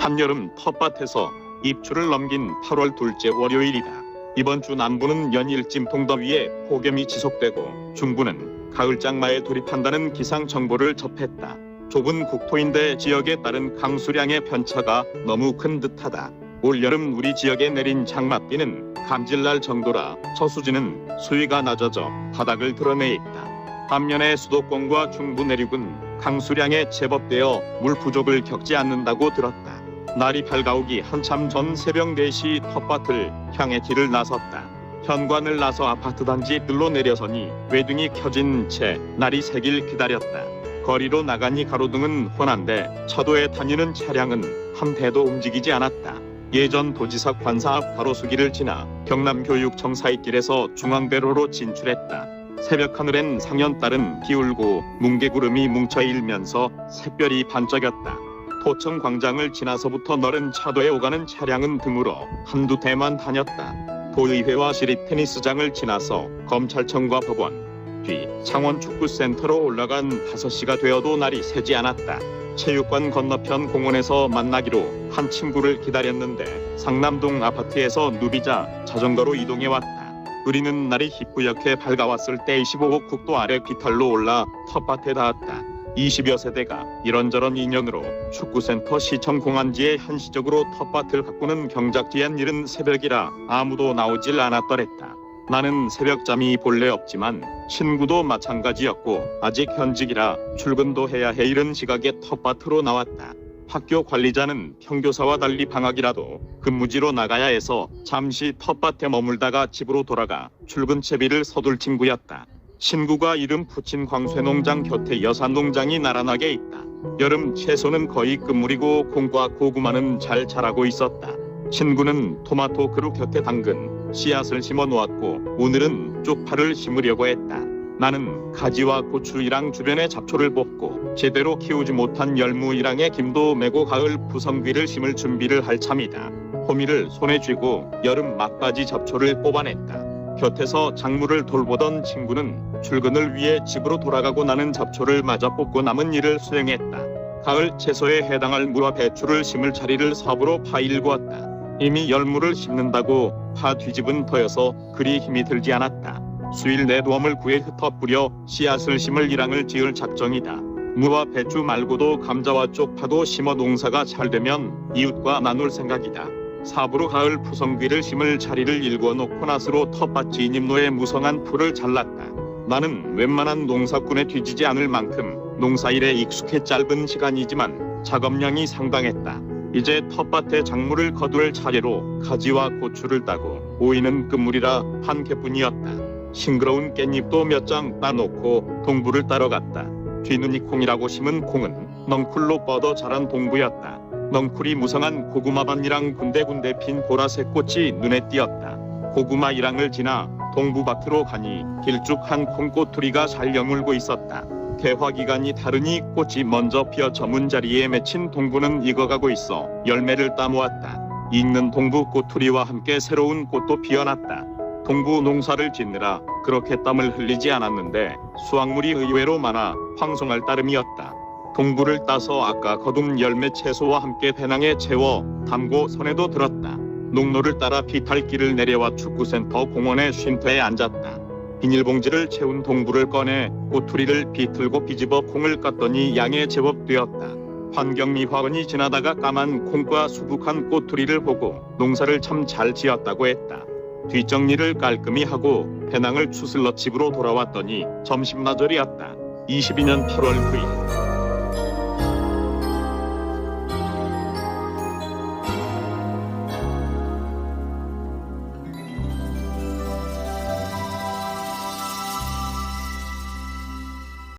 한여름 텃밭에서 입추를 넘긴 8월 둘째 월요일이다. 이번 주 남부는 연일 찜통더위에 폭염이 지속되고 중부는 가을 장마에 돌입한다는 기상 정보를 접했다. 좁은 국토인데 지역에 따른 강수량의 편차가 너무 큰 듯하다. 올 여름 우리 지역에 내린 장맛비는 감질날 정도라 저수지는 수위가 낮아져 바닥을 드러내 있다. 반면에 수도권과 중부 내륙은 강수량에 제법 되어 물 부족을 겪지 않는다고 들었다. 날이 밝아오기 한참 전 새벽 4시 텃밭을 향해 길을 나섰다. 현관을 나서 아파트 단지들로 내려서니 외등이 켜진 채 날이 새길 기다렸다. 거리로 나가니 가로등은 훤한데 차도에 다니는 차량은 한 대도 움직이지 않았다. 예전 도지사 관사 앞 가로수길을 지나 경남교육청 사이길에서 중앙대로로 진출했다. 새벽 하늘엔 상연달은 기울고 뭉게구름이 뭉쳐 일면서 샛별이 반짝였다. 도청 광장을 지나서부터 너른 차도에 오가는 차량은 드물어 한두 대만 다녔다. 도의회와 시립 테니스장을 지나서 검찰청과 법원, 뒤 창원 축구센터로 올라간 5시가 되어도 날이 새지 않았다. 체육관 건너편 공원에서 만나기로 한 친구를 기다렸는데 상남동 아파트에서 누비자 자전거로 이동해 왔다. 우리는 날이 희뿌옇게 밝아왔을 때 25호 국도 아래 비탈로 올라 텃밭에 닿았다. 20여 세대가 이런저런 인연으로 축구센터 시청 공안지에 한시적으로 텃밭을 가꾸는 경작지엔 이른 새벽이라 아무도 나오질 않았더랬다. 나는 새벽잠이 본래 없지만 친구도 마찬가지였고 아직 현직이라 출근도 해야 해 이른 시각에 텃밭으로 나왔다. 학교 관리자는 평교사와 달리 방학이라도 근무지로 나가야 해서 잠시 텃밭에 머물다가 집으로 돌아가 출근 채비를 서둘 친구였다. 친구가 이름 붙인 광쇠농장 곁에 여산농장이 나란하게 있다. 여름 채소는 거의 끝물이고 콩과 고구마는 잘 자라고 있었다. 친구는 토마토 그루 곁에 당근, 씨앗을 심어 놓았고 오늘은 쪽파를 심으려고 했다. 나는 가지와 고추이랑 주변의 잡초를 뽑고 제대로 키우지 못한 열무이랑의 김도 메고 가을 부성귀를 심을 준비를 할 참이다. 호미를 손에 쥐고 여름 막바지 잡초를 뽑아냈다. 곁에서 작물을 돌보던 친구는 출근을 위해 집으로 돌아가고 나는 잡초를 마저 뽑고 남은 일을 수행했다. 가을 채소에 해당할 무와 배추를 심을 자리를 삽으로 파일고 왔다. 이미 열무를 심는다고 파 뒤집은 터여서 그리 힘이 들지 않았다. 수일 내 도움을 구해 흩어 뿌려 씨앗을 심을 일항을 지을 작정이다. 무와 배추 말고도 감자와 쪽파도 심어 농사가 잘 되면 이웃과 나눌 생각이다. 삽으로 가을 푸성귀를 심을 자리를 일궈 놓고 나서로 텃밭 진입로에 무성한 풀을 잘랐다. 나는 웬만한 농사꾼에 뒤지지 않을 만큼 농사일에 익숙해 짧은 시간이지만 작업량이 상당했다. 이제 텃밭에 작물을 거둘 차례로 가지와 고추를 따고 오이는 끝물이라 한 개뿐이었다. 싱그러운 깻잎도 몇 장 따놓고 동부를 따러 갔다. 뒤눈이 콩이라고 심은 콩은 넝쿨로 뻗어 자란 동부였다. 넝쿨이 무성한 고구마밭이랑 군데군데 핀 보라색 꽃이 눈에 띄었다. 고구마 이랑을 지나 동부밭으로 가니 길쭉한 콩꼬투리가 잘 여물고 있었다. 개화 기간이 다르니 꽃이 먼저 피어 저문 자리에 맺힌 동부는 익어가고 있어 열매를 따모았다. 익는 동부 꼬투리와 함께 새로운 꽃도 피어났다. 동부 농사를 짓느라 그렇게 땀을 흘리지 않았는데 수확물이 의외로 많아 황송할 따름이었다. 동부를 따서 아까 거둔 열매 채소와 함께 배낭에 채워 담고 손에도 들었다. 농로를 따라 비탈길을 내려와 축구센터 공원의 쉼터에 앉았다. 비닐봉지를 채운 동부를 꺼내 꼬투리를 비틀고 비집어 콩을 깠더니 양에 제법 되었다. 환경미화원이 지나다가 까만 콩과 수북한 꼬투리를 보고 농사를 참 잘 지었다고 했다. 뒷정리를 깔끔히 하고 배낭을 추슬러 집으로 돌아왔더니 점심나절이었다. 22년 8월 9일